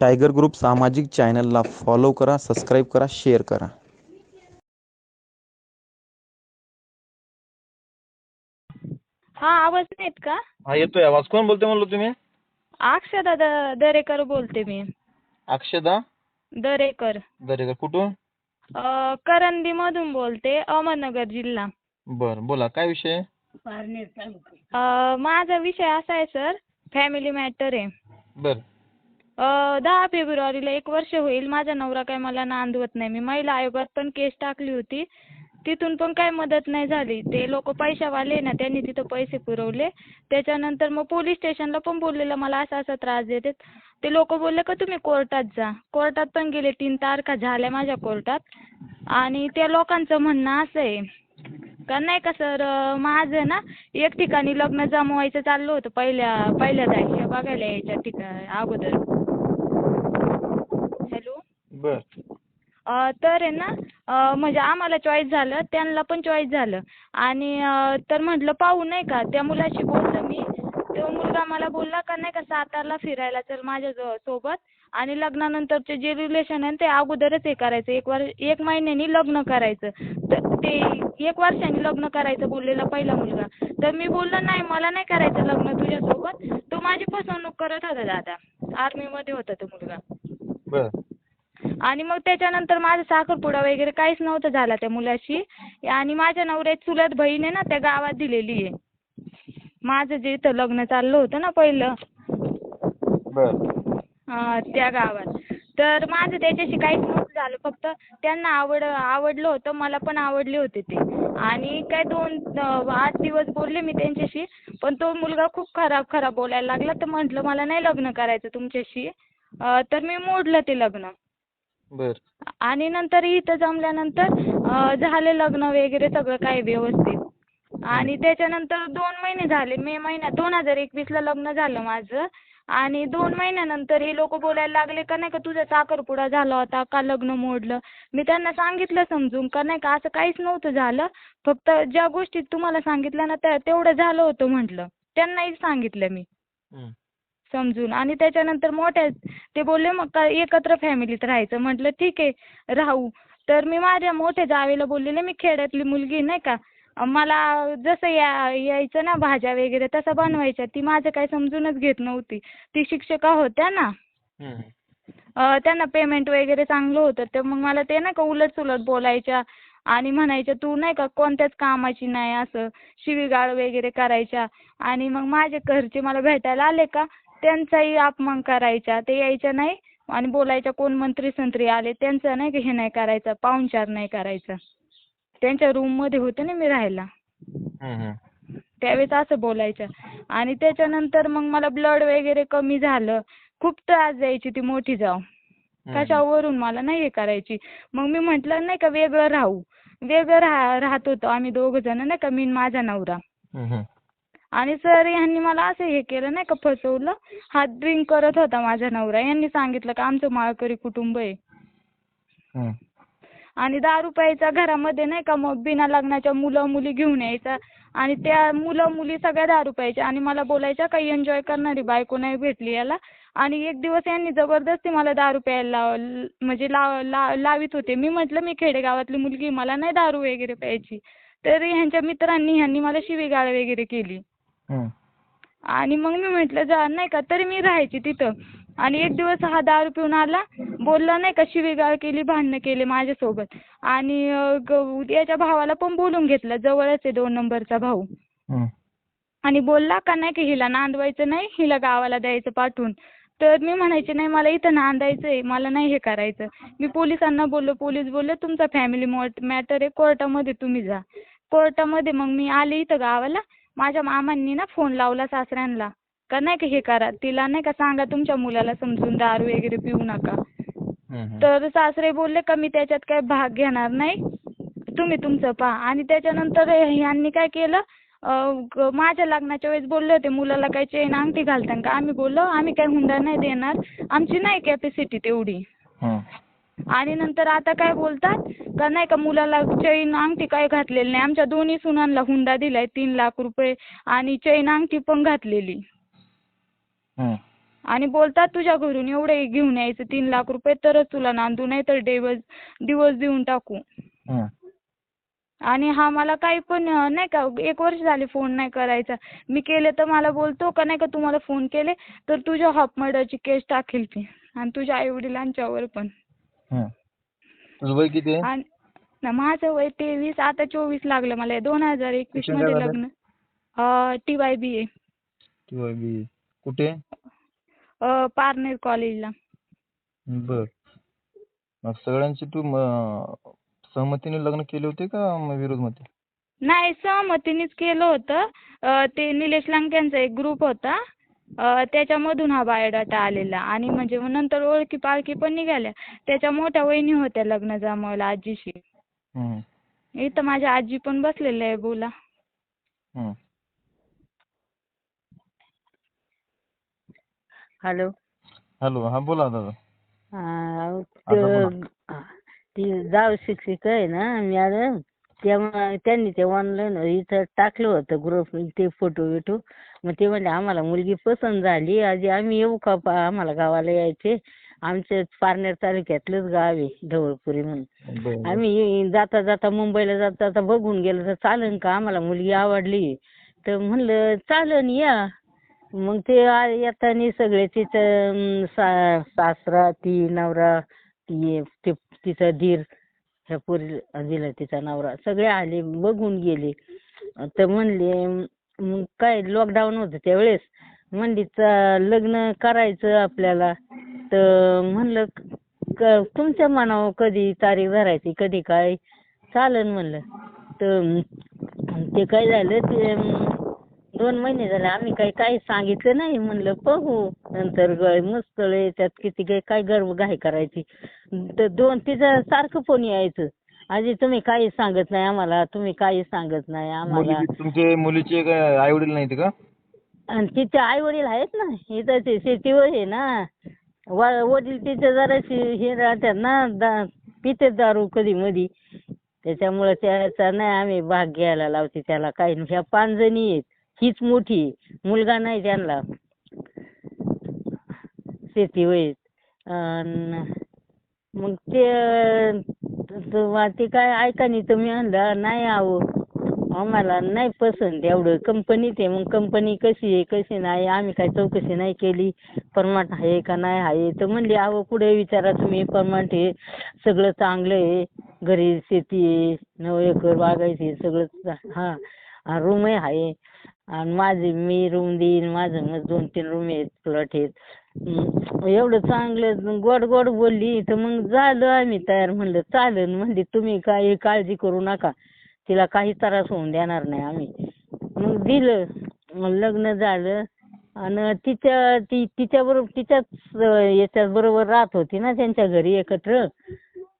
Tiger group सामाजिक चॅनलला follow करा सबस्क्राईब करा शेअर करा. हा आवाज नाही येत का? हा येतोय आवाज. कोण बोलते म्हणलो तुम्ही? अक्षदा द- दरेकर बोलते मी. अक्षदा? दरेकर. दरेकर कुठून? अ, करंदीमधून बोलते अहमदनगर जिल्हा. बर बोला काय विषय? अ, माझा विषय असा आहे सर. फॅमिली मॅटर आहे. बर. दहा फेब्रुवारीला एक वर्ष होईल. माझा नवरा काय मला नांदवत नाही. मी महिला आयोगात पण केस टाकली होती. तिथून पण काय मदत नाही झाली. ते लोक पैशावाले ना त्यांनी तिथं पैसे पुरवले. त्याच्यानंतर मग पोलीस स्टेशनला पण बोललेलं मला असा असा त्रास देतात. ते लोक बोलले का तुम्ही कोर्टात जा. कोर्टात पण गेले तीन तारखा झाल्या माझ्या कोर्टात. आणि त्या लोकांचं म्हणणं असं आहे. का नाही का सर माझं ना एक ठिकाणी लग्न जमवायचं चाललं होतं पहिल्या पहिल्या तारखेला बघायला यायच्या ठिकाण अगोदर. हॅलो? बर. तर आहे ना म्हणजे आम्हाला चॉईस झालं त्यांना पण चॉईस झालं. आणि तर म्हटलं पाहू नाही का त्या मुलाशी बोललो मी. तो मुलगा मला बोलला का नाही का सातारला फिरायला चल माझ्या जो- सोबत. आणि लग्नानंतरचे जे रिलेशन आहे ते अगोदरच हे करायचं. एक वर्ष एक महिन्यानी लग्न करायचं. तर ते एक वर्षाने लग्न करायचं बोललेला पहिला मुलगा. तर मी बोललो नाही मला नाही करायचं लग्न तुझ्यासोबत. तो माझी फसवणूक करत होता दादा. आर्मीमध्ये होता तो मुलगा. बर. आणि मग त्याच्यानंतर माझा साखरपुडा वगैरे काहीच नव्हतं झाला त्या मुलाशी. आणि माझ्या नवऱ्याची चुलत बहीण आहे ना त्या गावात दिलेली आहे. माझं जे इथं लग्न चाललं होतं ना पहिलं. बर. हा, त्या गावात. तर माझं त्याच्याशी काहीच नव्हतं झालं. फक्त त्यांना आवड आवडलं होतं मला पण आवडले होते ते. आणि काय दोन अं, आठ दिवस बोलले मी त्यांच्याशी. पण तो मुलगा खूप खराब खराब बोलायला लागला. तर म्हटलं मला नाही लग्न करायचं तुमच्याशी. तर मी मोडलं ते लग्न. बर. आणि नंतर इथं जमल्यानंतर झालं लग्न वगैरे सगळं काही व्यवस्थित. आणि त्याच्यानंतर दोन महिने झाले. मे महिन्यात दोन हजार एकवीसला लग्न झालं माझं. आणि दोन महिन्यानंतर हे लोक बोलायला लागले का नाही का तुझा साखरपुडा झाला होता का लग्न मोडलं? मी त्यांना सांगितलं समजून का नाही का असं काहीच नव्हतं झालं. फक्त ज्या गोष्टी तुम्हाला सांगितल्या ना त्या तेवढं झालं होतं म्हटलं. त्यांनाही सांगितलं मी. समजून. आणि त्याच्यानंतर मोठ्या ते बोलले मग का एकत्र फॅमिलीत राहायचं. म्हटलं ठीक आहे राहू. तर मी माझ्या मोठ्या जावेला बोललेले मी खेड्यातली मुलगी नाही का? मला जसं या यायचं ना भाज्या वगैरे तसं बनवायच्या. ती माझं काही समजूनच घेत नव्हती. ती शिक्षिका होत्या ना त्यांना पेमेंट वगैरे चांगलं होतं. तर मग मला ते नाही का उलट सुलट बोलायच्या आणि म्हणायच्या तू नाही का कोणत्याच कामाची नाही असं शिवीगाळ वगैरे करायच्या. आणि मग माझे घरचे मला भेटायला आले का? त्यांचाही अपमान करायच्या ते यायच्या नाही. आणि बोलायच्या कोण मंत्री संत्री आले त्यांचं नाही का हे नाही करायचं पाहुणचार नाही करायचा. त्यांच्या रूममध्ये होते ना मी राहायला. त्यावेळेस असं बोलायच्या आणि त्याच्यानंतर मग मला ब्लड वगैरे कमी झालं. खूप त्रास द्यायची ती मोठी जाऊ कशावरून मला नाही हे करायची. मग मी म्हटलं नाही का वेगळं राहू. वेगळं राहा राहत होतो आम्ही दोघं जण नाही का मी आणि माझा नवरा. आणि सर यांनी मला असं हे केलं नाही का फसवलं. हा ड्रिंक करत होता माझा नवरा. यांनी सांगितलं का आमचं माळकरी कुटुंब आहे. आणि दारू प्यायचा घरामध्ये नाही का मग बिना लग्नाच्या मुलं मुली घेऊन यायचा. आणि त्या मुलं मुली सगळ्या दारू प्यायच्या आणि मला बोलायच्या काही एन्जॉय करणारी बायको नाही भेटली याला. आणि एक दिवस यांनी जबरदस्ती मला दारू प्यायला लाव म्हणजे लाव ला लावित होते. मी म्हटलं मी खेडेगावातली मुलगी मला नाही दारू वगैरे प्यायची. तर ह्यांच्या मित्रांनी ह्यांनी मला शिवीगाळ वगैरे केली. आणि मग मी म्हटलं जा नाही का तरी मी राहायची तिथं. आणि एक दिवस हा दारू पिऊन आला बोलला नाही का शिवीगाळ केली भांडणं केले माझ्यासोबत. आणि ग- याच्या भावाला पण बोलून घेतलं जवळच आहे दोन नंबरचा भाऊ. आणि बोलला का नाही की हिला नांदवायचं नाही हिला गावाला द्यायचं पाठवून. तर मी म्हणायचे नाही मला इथं नांदायचं आहे मला नाही हे करायचं. मी पोलिसांना बोललो पोलीस बोलले तुमचा फॅमिली मॅटर आहे कोर्टामध्ये तुम्ही जा. कोर्टामध्ये मग मी आले इथं गावाला माझ्या मामांनी ना फोन लावला सासऱ्यांना. का नाही का हे करा? तिला नाही का सांगा तुमच्या मुलाला समजून दारू वगैरे पिऊ नका. तर सासरे बोलले का मी त्याच्यात काही भाग घेणार नाही? तुम्ही तुमचं पहा. आणि त्याच्यानंतर ह्यांनी काय केलं? माझ्या लग्नाच्या वेळेस बोलले होते मुलाला काही चेन अंगठी घालता का? आम्ही बोललो आम्ही काही हुंडा नाही देणार. आमची नाही कॅपॅसिटी तेवढी. आणि नंतर आता काय बोलतात? का नाही का मुलाला चैन अंगठी काय घातलेली नाही. आमच्या दोन्ही सुनांना हुंडा दिलाय तीन लाख रुपये आणि चैन अंगठी पण घातलेली. आणि बोलतात तुझ्या घरून एवढे घेऊन यायचं तीन लाख रुपये तरच तुला नांदू नाही तर डिवोर्स डिवोर्स देऊन टाकू. हं. आणि हा मला काही पण नाही का एक वर्ष झाले फोन नाही करायचा. मी केले तर मला बोलतो का नाही का तुम्हाला फोन केले तर तुझ्या हाफ मर्डरची केस टाकेल ती आणि तुझ्या आई वडिलांच्यावर पण. हं. तुझं वय किती आहे? आणि न माझं वय तेवीस आता चोवीस लागलं मला. दोन हजार एकवीस शिक्षणमध्ये काय झालं? लग्न. T Y B A. किंवा बी कुठे? पारनेर कॉलेजला. बर. मग सगळ्यांची तू म- सहमतीने लग्न केले होते का म विरोधमध्ये नाही सहमतीनेच केलं होतं. अं, ते निलेश लंकेंचा एक ग्रुप होता. त्याच्यामधून हा बायोडाटा आलेला. आणि म्हणजे मग नंतर ओळखी पाळखी पण निघाल्या. त्याच्या मोठ्या वहिनी होत्या लग्न जमवायला आजीशी. हं. इथं माझ्या आजी पण बसलेल्या आहे बोला. हं. हॅलो. हॅलो हा बोला दादा. ती जाऊ शिक्षिका आहे ना मॅडम. तेव्हा त्यांनी ते ऑनलाईन इथं टाकलं होतं ग्रुप ते फोटो बिटो. मग ते म्हणले आम्हाला मुलगी पसंत झाली. आधी आम्ही येऊ का पा- आम्हाला गावाला यायचे? आमचे पारनेर तालुक्यातलंच गाव आहे ढवळपुरी म्हणून. आम्ही जाता जाता मुंबईला जाता जाता बघून गेलो तर चालेल का? आम्हाला मुलगी आवडली. तर म्हणलं चालेल या. मग ते येताना सगळे तिचं सा सासरा ती नवरा ती ते तिचा दीर ह्या पोरीला दिला तिचा नवरा. सगळे आले बघून गेले. तर म्हणले मग काय लॉकडाऊन होतं त्यावेळेस? म्हणली लग्न करायचं आपल्याला. तर म्हणलं क- तुमच्या मनावर कधी तारीख धरायची कधी काय? चालन म्हणलं. तर ते काय झालं ते अं, दोन महिने झाले आम्ही काही काही सांगितलं नाही. म्हणलं बघू नंतर ग- मस्त आहे त्यात किती काय काय गर्व घाई करायची. तर दोन तिचं सारखं फोन यायचं. आजी तुम्ही काही सांगत नाही आम्हाला तुम्ही काही सांगत नाही आम्हाला. तुमचे मुलीचे काय आई वडील नाहीत का? आणि तिचे आई वडील आहेत ना इथं ते शेतीवर आहे ना. वा- वडील तिचे जराशी हे राहतात ना दा पिते दारू कधी मधी. त्याच्यामुळे त्याचा नाही आम्ही भाग घ्यायला लावते त्याला काही नाही. ह्या पाच जणी आहेत हीच मोठी आहे. मुलगा नाही त्यांना. शेती अन मग ते ते काय ऐका नाही तुम्ही म्हणलं नाही आहो आम्हाला नाही पसंत एवढं. कंपनीत आहे मग कंपनी कशी आहे कशी नाही? आम्ही काय चौकशी नाही केली. परमाट आहे का नाही आहे? तर म्हणली अहो पुढे विचारा तुम्ही? परमाट हे सगळं चांगलं आहे. घरी शेती आहे नऊ एकर बागायची सगळं हां रूमही आहे. आणि माझी मी रूम देईन. माझं मग दोन तीन रूम आहेत प्लॉट आहेत. एवढं चांगलं गोड गोड बोलली तर मग झालं आम्ही तयार म्हणलं चालेल म्हणली तुम्ही काही काळजी करू नका. तिला काही त्रास होऊन देणार नाही आम्ही. मग दिलं. मग लग्न झालं. आणि तिच्या ती तिच्याबरोबर तिच्याच याच्याच बरोबर राहत होती ना त्यांच्या घरी एकत्र.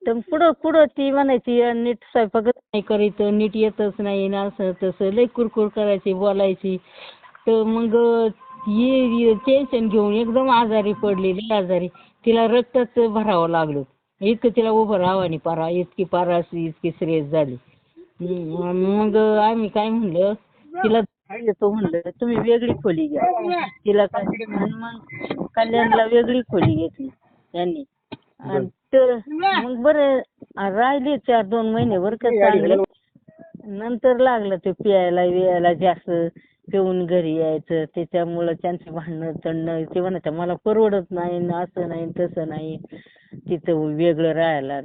तर पुढं पुढं ती म्हणायची नीट स्वयंपाकच नाही करायचं नीट येतच नाही ना असं तसं लई कुरकुर करायची बोलायची. तर मग ये टेन्शन घेऊन एकदम आजारी पडलेली आजारी. तिला रक्तच भरावं लागलं. इतकं तिला उभं राहावं पारा इतकी पाराशी इतकी सिरियस झाली. हम्म, मग आम्ही काय म्हणलं? तिला येतो म्हणलं तुम्ही वेगळी खोली घ्या. तिला काय आणि मग कल्याणला वेगळी खोली घेतली त्यांनी. आणि तर मग बरं राहिले चार दोन महिने बरं का चांगले. नंतर लागलं ते प्यायला बियायला जास्त. पिऊन घरी यायचं त्याच्यामुळं त्यांची भांडणं तंडणं ते म्हणायचं मला परवडत नाही न असं नाही न तसं नाही. तिथं वेगळं राहायला.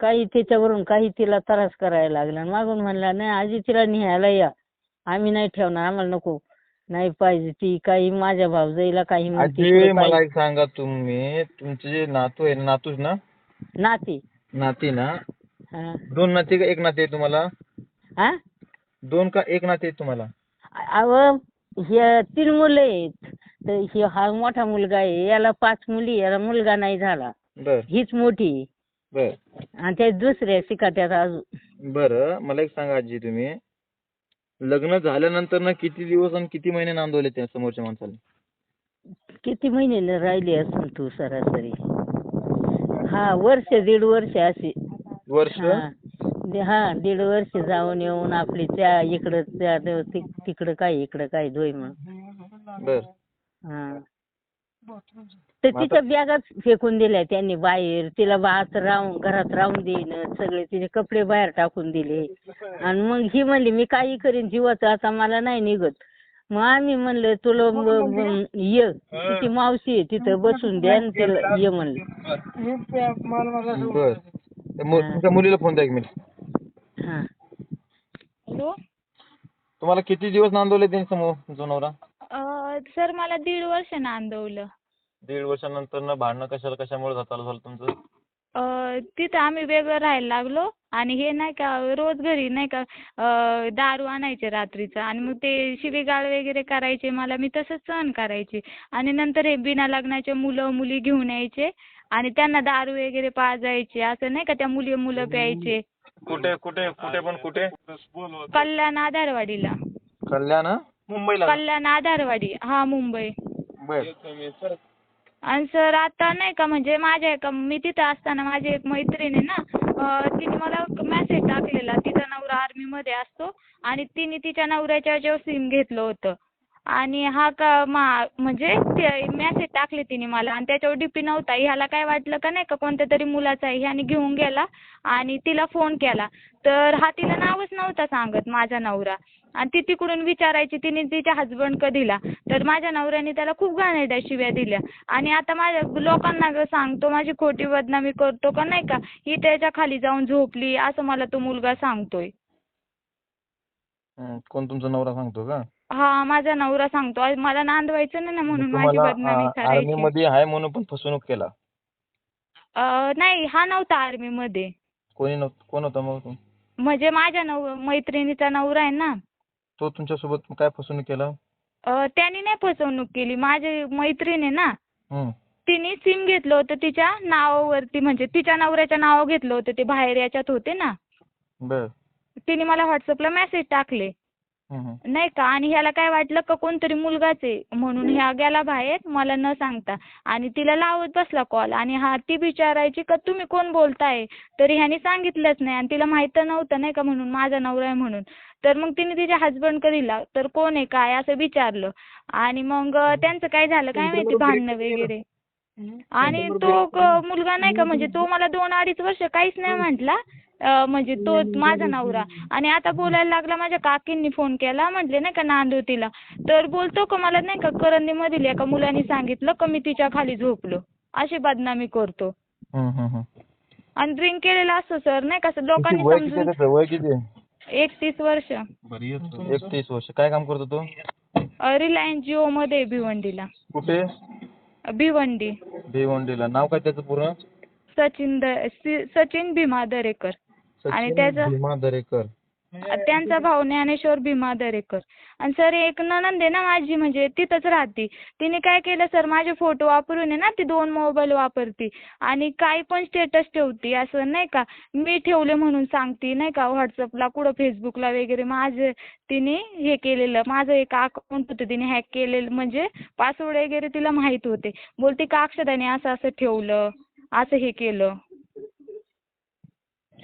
काही त्याच्यावरून काही तिला त्रास करायला लागला. आणि मागून म्हणला नाही आजी तिला न्यायला या. आम्ही नाही ठेवणार आम्हाला नको. नाही पाहिजे ती काही माझ्या भावजाईला काही म्हणते आजी इकडं मला काही- एक सांगा तुम्ही. तुमचे जे नातू आहे नातूच ना? नाती. नाती ना? हा. दोन नाते का एक नाते आहे तुम्हाला? हा? दोन का एक नाते आहे तुम्हाला? अव हे तीन मुलं आहेत. तर हे हा मोठा मुलगा आहे. याला पाच मुली याला मुलगा नाही झाला. बर. हीच मोठी. बर. आणि त्या दुसऱ्या शिकाट्यात अजून. बरं मला एक सांगा आजी तुम्ही. लग्न झाल्यानंतर ना किती दिवस आणि किती महिने नांदवले त्या समोरच्या माणसाला? किती महिने राहिली असून तू सरासरी? हा वर्ष दीड वर्ष अशी. वर्ष? हा. हा दीड वर्ष जाऊन येऊन आपली त्या इकडं त्या त्या- ति- तिकडं काय इकडं काय दोय मग. बर. हा. तर तिच्या बॅगाच फेकून दिल्या त्यांनी बाहेर. तिला आत राहून घरात राहून देईन सगळे तिचे कपडे बाहेर टाकून दिले. आणि मग ही म्हणली मी काही करीन जीवाचं आता मला नाही निघत. मग आम्ही म्हणलं तुला म- म- ये तिची मावशी आहे तिथं बसून द्या आणि तिला ये म्हणलं. बर. तुमच्या मुलीला फोन द्या एक मिनिट हा. हॅलो? तुम्हाला किती दिवस नांदवले त्यांनी समोर तुमचा नवरा अं, सर मला दीड वर्ष नांदवलं. दीड वर्षानंतर न भांडणं कशाला कशामुळे झालं तुमचं? अं, तिथं आम्ही वेगळं राहायला लागलो. आणि हे नाही का रोज घरी नाही का दारू आणायचे रात्रीचं आणि मग ते शिवीगाळ वगैरे करायचे मला मी तसंच सहन करायचे. आणि नंतर हे बिना लग्नाचे मुलं मुली घेऊन यायचे आणि त्यांना दारू वगैरे पाजायचे असं नाही का त्या मुली मुलं प्यायचे. कुठे कुठे कुठे पण कुठे? कल्याण आधारवाडीला. कल्याण? मुंबईला. कल्याण आधारवाडी हा मुंबई. आणि सर आता नाही का म्हणजे माझ्या एका मी तिथं असताना माझी एक मैत्रीण आहे ना तिने मला मेसेज टाकलेला. तिचा नवरा आर्मीमध्ये असतो आणि तिने तिच्या नवऱ्याच्या याच्यावर सिम घेतलं होतं आणि हा का मा म्हणजे मेसेज टाकले तिने मला आणि त्याच्यावर डी पी नव्हता. ह्याला काय वाटलं का नाही का कोणत्या तरी मुलाचा आहे ह्याने घेऊन गेला आणि तिला फोन केला. तर हा तिला नावच नव्हता सांगत माझा नवरा. आणि ती तिकडून विचारायची तिने तिच्या हजबंड दिला. तर माझ्या नवऱ्याने त्याला खूप घाणेरड्या शिव्या दिल्या. आणि आता माझ्या लोकांना ग सांगतो माझी खोटी बदनामी करतो का नाही का ही त्याच्याखाली जाऊन झोपली असं मला तो मुलगा सांगतोय. कोण तुमचा नवरा सांगतो का? हा माझा नवरा सांगतो. आज मला नांदवायचं नाही ना म्हणून माझी बदनामी आर्मी करायची. मध्ये आहे म्हणून पण फसवणूक केला. अं, नाही हा नव्हता आर्मीमध्ये. कोणी कोण होता मग तो? म्हणजे माझ्या नव मैत्रिणीचा नवरा आहे ना. तो तुमच्यासोबत काय फसवणूक केला? अं, त्याने नाही फसवणूक केली. माझी मैत्रीण आहे ना. तिने सिम घेतलं होतं तिच्या नावावरती. म्हणजे तिच्या नवऱ्याच्या नावावर घेतलं होतं. ते बाहेर याच्यात होते ना. बर. तिने मला व्हॉट्सअपला मेसेज टाकले. नाही का? आणि ह्याला काय वाटलं का कोणतरी मुलगाच आहे म्हणून ह्या गेला बाहेर मला न सांगता. आणि तिला लावत बसला कॉल आणि हा ती विचारायची का तुम्ही कोण बोलताय? तरी ह्याने सांगितलंच नाही. आणि तिला माहीत नव्हतं नाही का म्हणून माझा नवरा आहे म्हणून. तर मग तिने तिच्या हजबंड दिला. तर कोण आहे काय? असं विचारलं. आणि मग त्यांचं काय झालं? काय माहिती भांडणं वगैरे? आणि तो मुलगा नाही का? म्हणजे तो मला दोन अडीच वर्ष काहीच नाही म्हटला. म्हणजे तो माझा नवरा. आणि आता बोलायला लागला माझ्या काकींनी फोन केला म्हटले नाही का नांदुतीला तर बोलतो का मला नाही का करंदीमधील एका मुलाने सांगितलं का मी तिच्या खाली झोपलो. अशी बदनामी करतो. हं, हं, हं. आणि ड्रिंक केलेला असतो सर नाही का असं लोकांनी वय किती आहे समजून त्याचं? वय किती आहे? एकतीस वर्ष. एकतीस वर्ष. काय काम करतो तो? रिलायन्स जिओमध्ये भिवंडीला. कुठे? भिवंडी. भिवंडीला. नाव काय त्याचं पूर्ण? सचिन द सि- सचिन भीमा दरेकर आणि त्याचं- भीमा दरेकर. त्यांचा भाऊ ज्ञानेश्वर भीमा दरेकर. आणि सर एक नणंद आहे ना माझी म्हणजे तिथंच राहते. तिने काय केलं सर माझे फोटो वापरून आहे ना ती दोन मोबाईल वापरते. आणि काही पण स्टेटस ठेवते असं नाही का? मी ठेवले म्हणून सांगते नाही का? व्हॉट्सअपला कुठं फेसबुकला वगैरे माझं तिने हे केलेलं. माझं एक अकाउंट होतं तिने हॅक केलेलं. म्हणजे पासवर्ड वगैरे तिला माहीत होते. बोलते का अक्षताने असं असं ठेवलं असं हे केलं.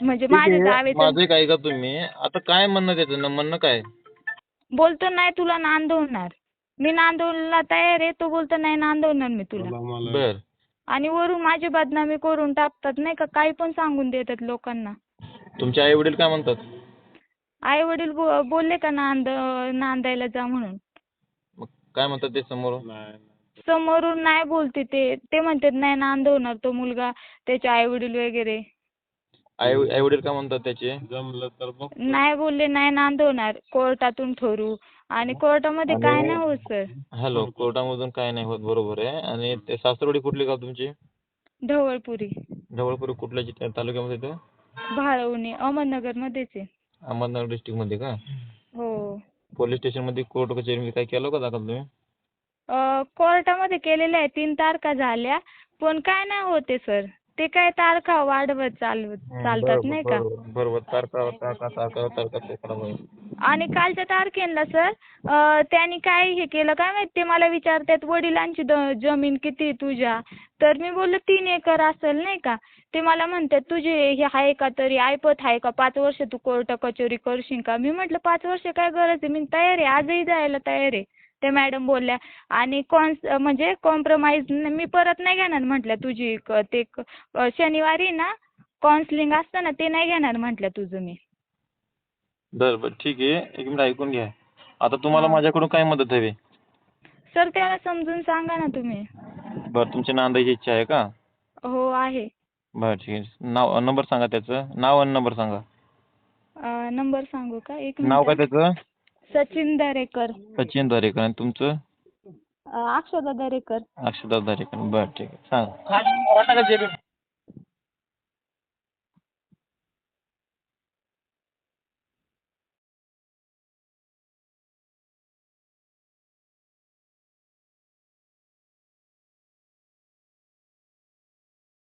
म्हणजे माझ्या जावेचं माझं काय का तुम्ही. आता काय म्हणणं त्याचं न- म्हणणं काय? बोलतो नाही तुला नांदवणार. मी नांदवला तयार आहे. तो बोलतो नाही नांदवणार मी तुला. बर. आणि वरून माझी बदनामी करून टाकतात. नाही का? काही पण सांगून देतात लोकांना. तुमचे आई वडील काय म्हणतात? आई वडील बोलले का नांद नांदायला जा म्हणून. मग काय म्हणतात ते समोर? समोरून नाही बोलते ते. ते म्हणतात नाही नांदवणार तो मुलगा त्याचे आई वडील वगैरे. आई आई वडील काय म्हणतात त्याचे? नाही बोलले नाही नांदवणार. कोर्टातून ठरू. आणि कोर्टामध्ये काय नाही होत सर. हॅलो कोर्टामधून काय नाही होत बरोबर आहे. आणि ते सासरवाडी कुठली गाव तुमची? ढवळपुरी. ढवळपुरी कुठल्या जि- तालुक्यामध्ये येतं भाळवणी अहमदनगरमध्येच आहे. अहमदनगर डिस्ट्रिक्टमध्ये का? हो. पोलीस स्टेशनमध्ये कोर्ट कचेरी काय केलं का दाखल तुम्ही? अ, कोर्टामध्ये केलेलं आहे तीन तारखा झाल्या. पण काय नाही होते सर. ते काय तारखा वाढवत चालवत चालतात नाही का? बरोबर तारखा तारखा तारखा तारखा. आणि कालच्या तारखेला सर त्यांनी काय हे केलं काय माहीत? ते मला विचारतात वडिलांची जमीन किती आहे तुझ्या? तर मी बोललो तीन एकर असेल नाही का? ते मला म्हणतात तुझे हे आहे का तरी ऐपत आहे का? पाच वर्ष तू कोर्ट कचेरी करशील का? मी म्हटलं पाच वर्ष काय गरज आहे? मी तयार आहे. आजही जायला तयार आहे. त्या मॅडम बोलल्या आणि कॉन्स म्हणजे कॉम्प्रोमाइज मी परत नाही घेणार म्हटल्या तुझी क- ते क- शनिवारी ना काउन्सिलिंग असतं ना ते नाही घेणार म्हटल्या तुझं मी. बरं बरं ठीक आहे. एक मिनिट ऐकून घ्या. आता तुम्हाला. माझ्याकडून काय मदत हवी? सर त्याला समजून सांगा ना तुम्ही. बरं तुमची नांदायची इच्छा आहे का? हो आहे. बरं ठीक आहे. नाव नंबर सांगा त्याचं. नाव आणि नंबर सांगा. अं, नंबर सांगू का? एक नाव काय मिनिट. त्याचं? सचिन दरेकर. सचिन दरेकर आणि तुमचं? अक्षदा दरेकर. अक्षदा दरेकर. बरं ठीक आहे. सांगा.